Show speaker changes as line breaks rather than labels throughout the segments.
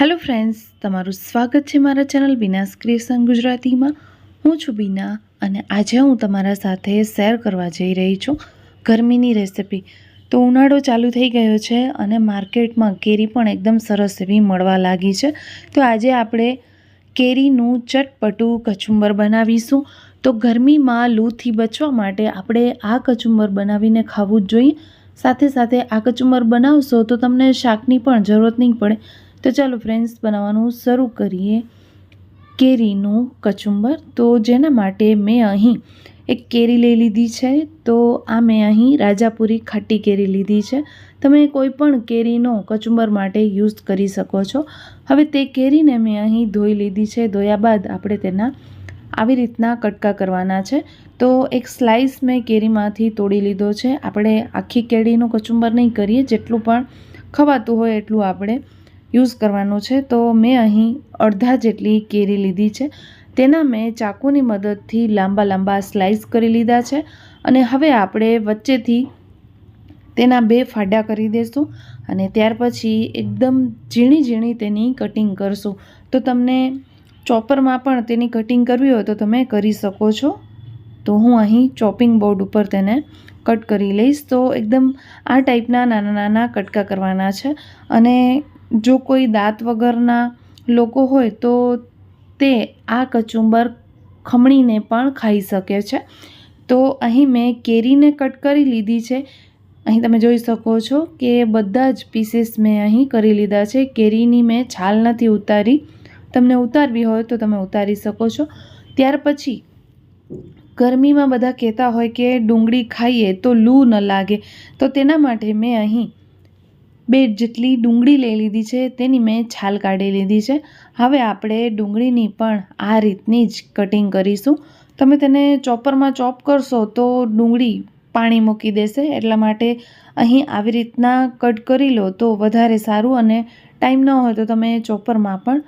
Hello friends તમારું સ્વાગત છે મારા ચેનલ બીના ક્રિએશન ગુજરાતીમાં. હું છું બીના અને આજે હું તમારા સાથે શેર કરવા જઈ રહી છું ગરમીની રેસિપી. તો ઉનાળો ચાલુ થઈ ગયો છે અને માર્કેટમાં કેરી પણ એકદમ સરસ એવી મળવા લાગી છે. તો આજે આપણે કેરીનું ચટપટું કચુંબર બનાવીશું. તો ગરમીમાં લૂથી બચવા માટે આપણે આ કચુંબર બનાવીને ખાવું જ જોઈએ. સાથે સાથે આ કચુંબર બનાવશો તો તમને શાકની પણ જરૂરત નહીં પડે. તો ચાલો ફ્રેન્ડ્સ બનાવવાનું શરૂ કરીએ કેરીનું કચુંબર. તો જેના માટે મેં અહીં એક કેરી લઈ લીધી છે. તો આ મેં અહીં રાજાપુરી ખાટી કેરી લીધી છે. તમે કોઈ પણ કેરીનો કચુંબર માટે યુઝ કરી શકો છો. હવે તે કેરીને મેં અહીં ધોઈ લીધી છે. ધોયા બાદ આપણે તેના આવી રીતના કટકા કરવાના છે. તો એક સ્લાઇસ મેં કેરીમાંથી તોડી લીધો છે. આપણે આખી કેરીનું કચુંબર નહીં કરીએ. જેટલું પણ ખવાતું હોય એટલું આપણે યુઝ કરવાનું છે, તો મેં અહીં અડધા જેટલી કેરી લીધી છે. તેના મેં ચાકુની મદદથી લાંબા લાંબા સ્લાઇસ કરી લીધા છે અને હવે આપણે વચ્ચેથી તેના બે ફાડા કરી દઈશું અને ત્યાર પછી એકદમ ઝીણી ઝીણી તેની કટિંગ કરશું. તો તમને ચોપરમાં પણ તેની કટિંગ કરવી હોય તો તમે કરી શકો છો. તો હું અહીં ચોપિંગ બોર્ડ ઉપર તેને કટ કરી લઈશ. તો એકદમ આ ટાઈપના નાના નાના કટકા કરવાના છે અને જો કોઈ દાંત વગરના લોકો હોય તો તે આ કચુંબર ખમણીને પણ ખાઈ શકે છે. તો અહીં મેં કેરીને કટ કરી લીધી છે. અહીં તમે જોઈ શકો છો કે બધા જ પીસીસ મેં અહીં કરી લીધા છે. કેરીની મેં છાલ નથી ઉતારી. તમને ઉતારવી હોય તો તમે ઉતારી શકો છો. ત્યાર પછી ગરમીમાં બધા કહેતા હોય કે ડુંગળી ખાઈએ તો લૂ ન લાગે. તો તેના માટે મેં અહીં બે જેટલી ડુંગળી લઈ લીધી છે, તેની મેં છાલ કાઢી લીધી છે. હવે આપણે ડુંગળીની પણ આ રીતની જ કટિંગ કરીશું. તમે તેને ચોપરમાં ચોપ કરશો તો ડુંગળી પાણી મૂકી દેશે, એટલા માટે અહીં આવી રીતના કટ કરી લો તો વધારે સારું અને ટાઈમ ન હોય તો તમે ચોપરમાં પણ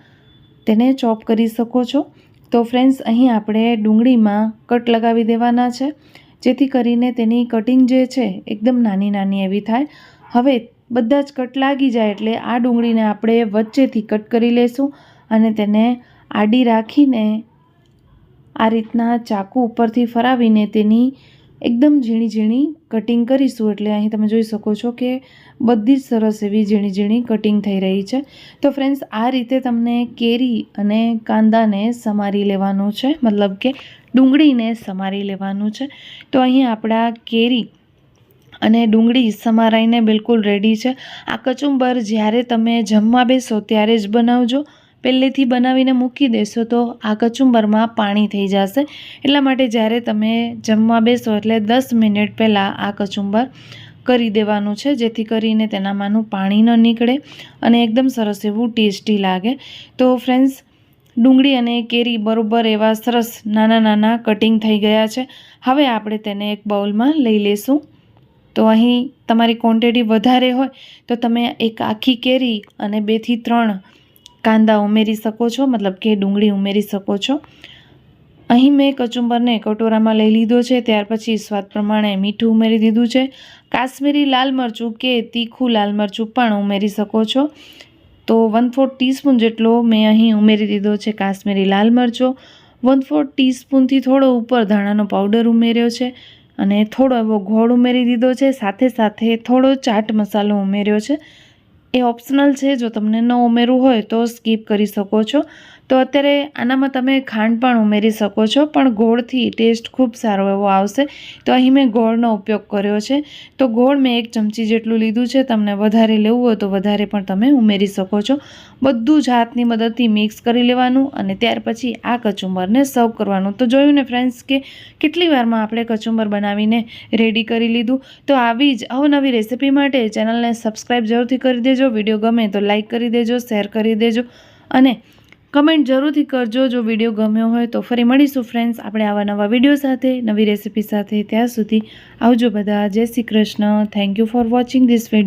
તેને ચોપ કરી શકો છો. તો ફ્રેન્ડ્સ, અહીં આપણે ડુંગળીમાં કટ લગાવી દેવાના છે. જેથી કરીને તેની કટિંગ જે છે, એકદમ નાની નાની એવી થાય. હવે બધા જ કટ લાગી જાય એટલે આ ડુંગળીને આપણે વચ્ચેથી કટ કરી લેશું અને તેને આડી રાખીને આ રીતના ચાકુ ઉપરથી ફરાવીને તેની એકદમ ઝીણી ઝીણી કટિંગ કરીશું. એટલે અહીં તમે જોઈ શકો છો કે બધી જ સરસ એવી ઝીણી ઝીણી કટિંગ થઈ રહી છે. તો ફ્રેન્ડ્સ, આ રીતે તમને કેરી અને કાંદાને સમારી લેવાનું છે. મતલબ કે ડુંગળીને સમારી લેવાનું છે. તો અહીં આપણા કેરી અને ડુંગળી સમારાઈને બિલકુલ રેડી છે. આ કચુંબર જ્યારે તમે જમવા બેસો ત્યારે જ બનાવજો. પહેલેથી બનાવીને મૂકી દેશો તો આ કચુંબરમાં પાણી થઈ જશે. એટલા માટે જ્યારે તમે જમવા બેસો એટલે દસ મિનિટ પહેલાં આ કચુંબર કરી દેવાનું છે, જેથી કરીને તેનામાંનું પાણી ન નીકળે અને એકદમ સરસ એવું ટેસ્ટી લાગે. તો ફ્રેન્ડ્સ ડુંગળી અને કેરી બરોબર એવા સરસ નાના નાના કટિંગ થઈ ગયા છે. હવે આપણે તેને એક બાઉલમાં લઈ લેશું. તો અહીં તમારી ક્વોન્ટિટી વધારે હોય, તો તમે એક આખી કેરી અને બેથી ત્રણ કાંદા ઉમેરી શકો છો, મતલબ કે ડુંગળી ઉમેરી શકો છો. અહીં મેં કચુંબરને કટોરામાં લઈ લીધો છે, ત્યાર પછી સ્વાદ પ્રમાણે મીઠું ઉમેરી દીધું છે. કાશ્મીરી લાલ મરચું કે તીખું લાલ મરચું પણ ઉમેરી શકો છો. તો વન ફોર ટીસ્પૂન જેટલો મેં અહીં ઉમેરી દીધો છે કાશ્મીરી લાલ મરચો. વન ફોર ટીસ્પૂનથી થોડો ઉપર ધાણાનો પાવડર ઉમેર્યો છે. અને થોડો એવો ગોળ ઉમેરી દીધો છે, સાથે સાથે થોડો ચાટ મસાલો ઉમેર્યો છે. એ ઓપ્શનલ છે, જો તમને ન ઉમેરવું હોય તો સ્કીપ કરી શકો છો. તો અત્યારે આનામાં તમે ખાંડ પણ ઉમેરી શકો છો, પણ ગોળથી ટેસ્ટ ખૂબ સારો એવો આવશે. તો અહીં મેં ગોળનો ઉપયોગ કર્યો છે. તો ગોળ મેં એક ચમચી જેટલું લીધું છે, તમને વધારે લેવું હોય તો વધારે પણ તમે ઉમેરી શકો છો. બધું જ હાથની મદદથી મિક્સ કરી લેવાનું અને ત્યાર પછી આ કચુંબરને સર્વ કરવાનું. તો જોયું ને ફ્રેન્ડ્સ કે કેટલી વારમાં આપણે કચુંબર બનાવીને રેડી કરી લીધું? તો આવી જ અવનવી રેસીપી માટે ચેનલને સબસ્ક્રાઈબ જરૂરથી કરી દેજો. વીડિયો ગમે તો લાઇક કરી દેજો, શેર કરી દેજો અને કમેન્ટ જરૂરથી કરજો. જો વીડિયો ગમ્યો હોય તો ફરી મળીશું ફ્રેન્ડ્સ આપણે આવા નવા વીડિયો સાથે, નવી રેસીપી સાથે. ત્યાં સુધી આવજો બધા. જય Shri Krishna. Thank you for watching this video